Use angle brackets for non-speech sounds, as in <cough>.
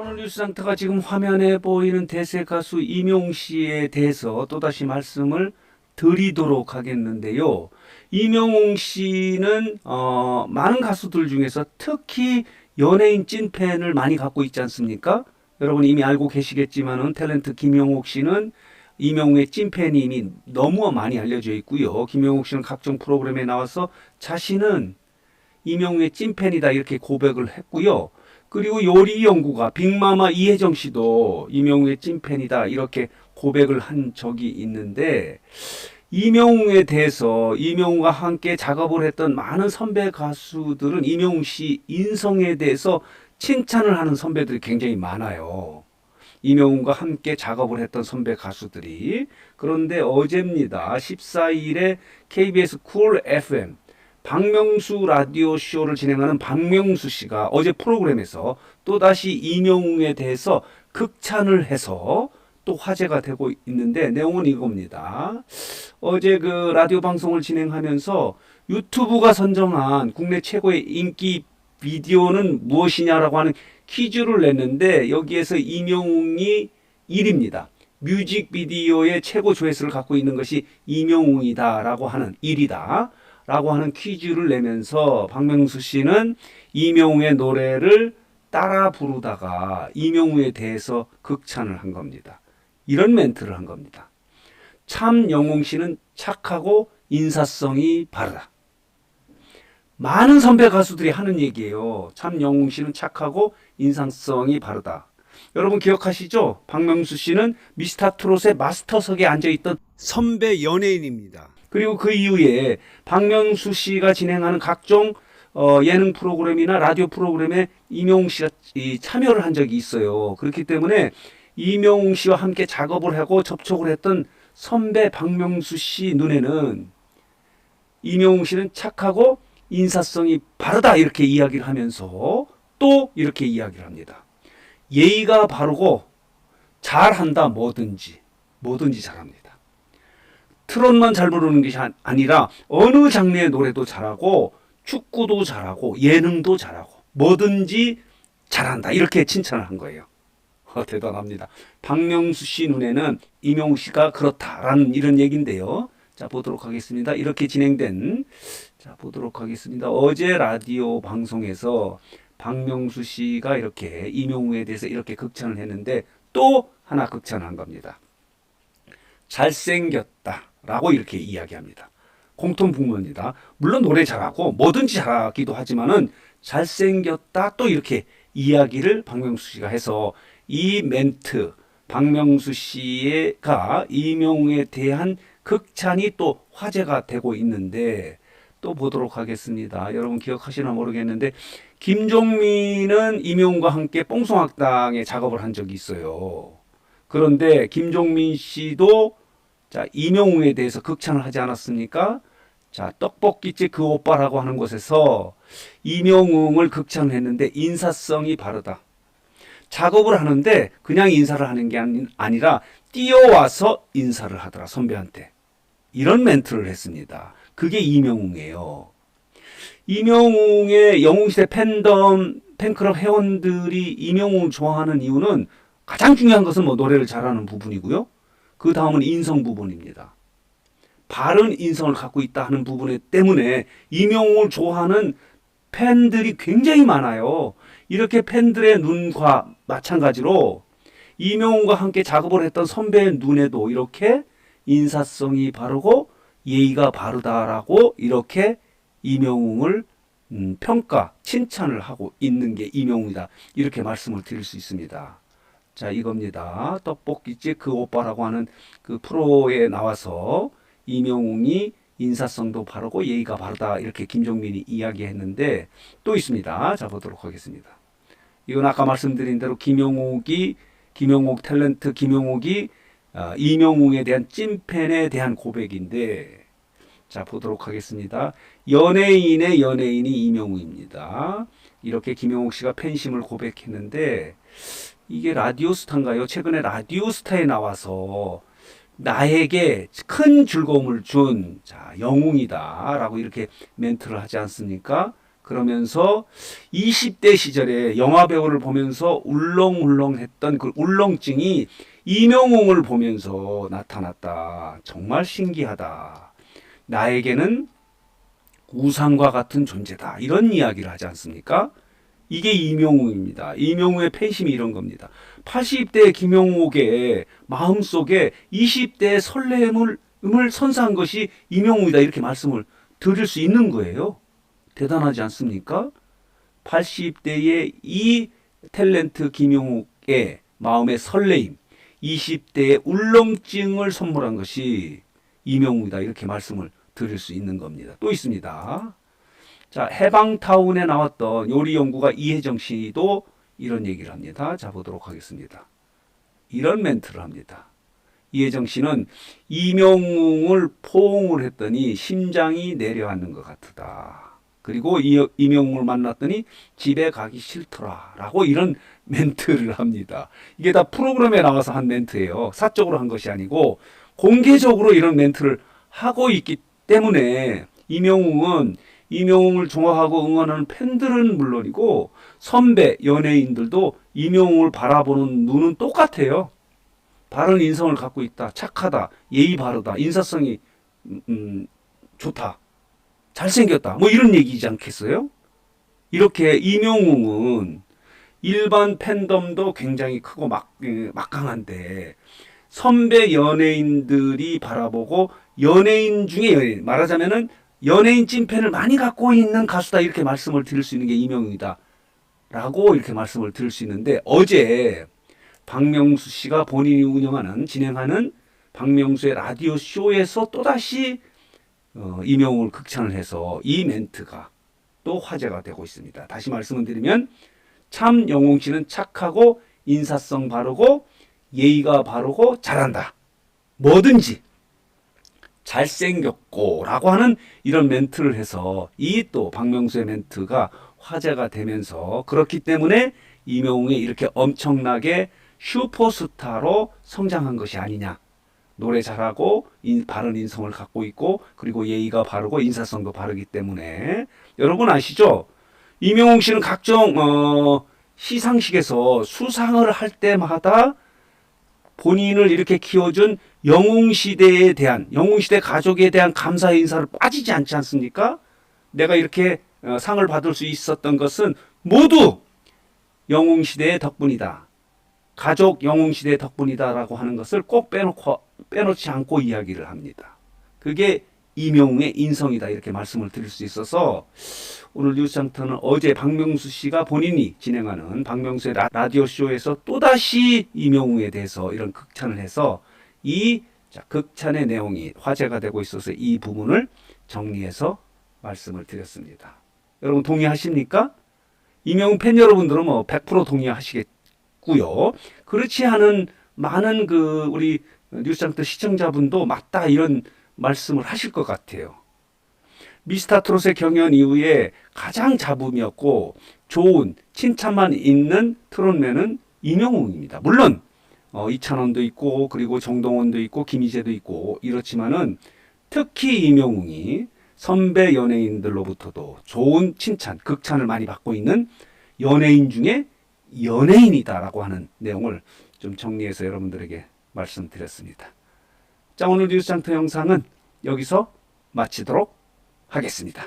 오늘 뉴스 상태가 지금 화면에 보이는 대세 가수 이명 씨에 대해서 또다시 말씀을 드리도록 하겠는데요. 이명웅 씨는 어, 많은 가수들 중에서 특히 연예인 찐팬을 많이 갖고 있지 않습니까? 여러분 이미 알고 계시겠지만은 탤런트 김용옥 씨는 이명웅의 찐팬이 이미 너무 많이 알려져 있고요. 김용옥 씨는 각종 프로그램에 나와서 자신은 이명웅의 찐팬이다 이렇게 고백을 했고요. 그리고 요리 연구가 빅마마 이혜정 씨도 이명웅의 찐팬이다 이렇게 고백을 한 적이 있는데 이명웅에 대해서 이명웅과 함께 작업을 했던 많은 선배 가수들은 이명웅 씨 인성에 대해서 칭찬을 하는 선배들이 굉장히 많아요. 이명웅과 함께 작업을 했던 선배 가수들이 그런데 어제입니다. 14일에 KBS 쿨 FM 박명수 라디오 쇼를 진행하는 박명수 씨가 어제 프로그램에서 또다시 이명웅에 대해서 극찬을 해서 또 화제가 되고 있는데 내용은 이겁니다. 어제 그 라디오 방송을 진행하면서 유튜브가 선정한 국내 최고의 인기 비디오는 무엇이냐라고 하는 퀴즈를 냈는데 여기에서 이명웅이 1위입니다. 뮤직비디오의 최고 조회수를 갖고 있는 것이 이명웅이다라고 하는 1위다. 라고 하는 퀴즈를 내면서 박명수 씨는 이명웅의 노래를 따라 부르다가 이명웅에 대해서 극찬을 한 겁니다. 이런 멘트를 한 겁니다. 참 영웅 씨는 착하고 인사성이 바르다. 많은 선배 가수들이 하는 얘기예요. 참 영웅 씨는 착하고 인상성이 바르다. 여러분 기억하시죠? 박명수 씨는 미스터 트롯의 마스터석에 앉아 있던 선배 연예인입니다. 그리고 그 이후에 박명수 씨가 진행하는 각종 어, 예능 프로그램이나 라디오 프로그램에 이명웅 씨가 이, 참여를 한 적이 있어요. 그렇기 때문에 이명웅 씨와 함께 작업을 하고 접촉을 했던 선배 박명수 씨 눈에는 이명웅 씨는 착하고 인사성이 바르다 이렇게 이야기를 하면서 또 이렇게 이야기를 합니다. 예의가 바르고 잘한다 뭐든지 뭐든지 잘합니다. 트롯만 잘 부르는 것이 아- 아니라 어느 장르의 노래도 잘하고 축구도 잘하고 예능도 잘하고 뭐든지 잘한다 이렇게 칭찬을 한 거예요. <laughs> 어, 대단합니다. 박명수 씨 눈에는 이명우 씨가 그렇다라는 이런 얘기인데요. 자 보도록 하겠습니다. 이렇게 진행된 자 보도록 하겠습니다. 어제 라디오 방송에서 박명수 씨가 이렇게 이명우에 대해서 이렇게 극찬을 했는데 또 하나 극찬을 한 겁니다. 잘생겼다 라고 이렇게 이야기합니다. 공통 분모입니다. 물론 노래 잘하고 뭐든지 잘하기도 하지만은 잘생겼다 또 이렇게 이야기를 박명수 씨가 해서 이 멘트 박명수 씨가 이명웅에 대한 극찬이 또 화제가 되고 있는데 또 보도록 하겠습니다. 여러분 기억하시나 모르겠는데 김종민은 이명웅과 함께 뽕송학당에 작업을 한 적이 있어요. 그런데 김종민 씨도 자 이명웅에 대해서 극찬을 하지 않았습니까? 자 떡볶이집 그 오빠라고 하는 곳에서 이명웅을 극찬을 했는데 인사성이 바르다. 작업을 하는데 그냥 인사를 하는 게 아니- 아니라 뛰어와서 인사를 하더라 선배한테 이런 멘트를 했습니다. 그게 이명웅이에요. 이명웅의 영웅시대 팬덤 팬클럽 회원들이 이명웅을 좋아하는 이유는 가장 중요한 것은 뭐 노래를 잘하는 부분이고요. 그 다음은 인성 부분입니다. 바른 인성을 갖고 있다 하는 부분 때문에 이명웅을 좋아하는 팬들이 굉장히 많아요. 이렇게 팬들의 눈과 마찬가지로 이명웅과 함께 작업을 했던 선배의 눈에도 이렇게 인사성이 바르고 예의가 바르다라고 이렇게 이명웅을 음, 평가, 칭찬을 하고 있는 게 이명웅이다. 이렇게 말씀을 드릴 수 있습니다. 자, 이겁니다. 떡볶이집 그 오빠라고 하는 그 프로에 나와서 이명웅이 인사성도 바르고 예의가 바르다. 이렇게 김종민이 이야기했는데 또 있습니다. 자, 보도록 하겠습니다. 이건 아까 말씀드린 대로 김용옥이 김용옥 탤런트 김용옥이 어, 이명웅에 대한 찐팬에 대한 고백인데 자 보도록 하겠습니다. 연예인의 연예인이 이명웅입니다. 이렇게 김용옥 씨가 팬심을 고백했는데 이게 라디오스타인가요? 최근에 라디오스타에 나와서 나에게 큰 즐거움을 준 자, 영웅이다라고 이렇게 멘트를 하지 않습니까? 그러면서 20대 시절에 영화 배우를 보면서 울렁울렁했던 그 울렁증이 이명웅을 보면서 나타났다. 정말 신기하다. 나에게는 우상과 같은 존재다. 이런 이야기를 하지 않습니까? 이게 이명웅입니다. 이명웅의 팬심이 이런 겁니다. 80대 김용옥의 마음속에 20대의 설렘을 선사한 것이 이명웅이다. 이렇게 말씀을 드릴 수 있는 거예요. 대단하지 않습니까? 80대의 이 탤런트 김용욱의 마음의 설레임, 20대의 울렁증을 선물한 것이 이명웅이다. 이렇게 말씀을 드릴 수 있는 겁니다. 또 있습니다. 자, 해방타운에 나왔던 요리 연구가 이혜정 씨도 이런 얘기를 합니다. 자, 보도록 하겠습니다. 이런 멘트를 합니다. 이혜정 씨는 이명웅을 포옹을 했더니 심장이 내려앉는 것 같다. 그리고 이, 이명웅을 만났더니 집에 가기 싫더라. 라고 이런 <laughs> 멘트를 합니다. 이게 다 프로그램에 나와서 한 멘트예요. 사적으로 한 것이 아니고 공개적으로 이런 멘트를 하고 있기 때문에 이명웅은 이명웅을 좋아하고 응원하는 팬들은 물론이고 선배 연예인들도 이명웅을 바라보는 눈은 똑같아요. 바른 인성을 갖고 있다. 착하다. 예의 바르다. 인사성이 음, 음, 좋다. 잘생겼다. 뭐 이런 얘기지 않겠어요? 이렇게 이명웅은 일반 팬덤도 굉장히 크고 막, 예, 막강한데 선배 연예인들이 바라보고 연예인 중에 연예인 말하자면은 연예인 찐팬을 많이 갖고 있는 가수다 이렇게 말씀을 드릴 수 있는 게 이명웅이다 라고 이렇게 말씀을 드릴 수 있는데 어제 박명수 씨가 본인이 운영하는 진행하는 박명수의 라디오 쇼에서 또다시 어, 이명웅을 극찬을 해서 이 멘트가 또 화제가 되고 있습니다. 다시 말씀을 드리면 참 영웅 씨는 착하고 인사성 바르고 예의가 바르고 잘한다. 뭐든지 잘생겼고 라고 하는 이런 멘트를 해서 이 또 박명수의 멘트가 화제가 되면서 그렇기 때문에 이명웅이 이렇게 엄청나게 슈퍼스타로 성장한 것이 아니냐. 노래 잘하고 인, 바른 인성을 갖고 있고 그리고 예의가 바르고 인사성도 바르기 때문에 여러분 아시죠? 이명웅 씨는 각종 어, 시상식에서 수상을 할 때마다 본인을 이렇게 키워준 영웅시대에 대한 영웅시대 가족에 대한 감사의 인사를 빠지지 않지 않습니까? 내가 이렇게 어, 상을 받을 수 있었던 것은 모두 영웅시대의 덕분이다. 가족 영웅시대 덕분이다라고 하는 것을 꼭 빼놓고 빼놓지 않고 이야기를 합니다. 그게 이명웅의 인성이다 이렇게 말씀을 드릴 수 있어서 오늘 뉴스장터는 어제 박명수 씨가 본인이 진행하는 박명수의 라- 라디오 쇼에서 또다시 이명웅에 대해서 이런 극찬을 해서 이 자, 극찬의 내용이 화제가 되고 있어서 이 부분을 정리해서 말씀을 드렸습니다. 여러분 동의하십니까? 이명웅 팬 여러분들은 뭐 100% 동의하시겠고요. 그렇지 않은 많은 그 우리 뉴스장터 시청자분도 맞다 이런 말씀을 하실 것 같아요. 미스터 트롯의 경연 이후에 가장 잡음이었고 좋은 칭찬만 있는 트롯맨은 이명웅입니다. 물론 어, 이찬원도 있고 그리고 정동원도 있고 김희재도 있고 이렇지만은 특히 이명웅이 선배 연예인들로부터도 좋은 칭찬, 극찬을 많이 받고 있는 연예인 중에 연예인이다라고 하는 내용을 좀 정리해서 여러분들에게 말씀드렸습니다. 자, 오늘 뉴스 장터 영상은 여기서 마치도록 하겠습니다.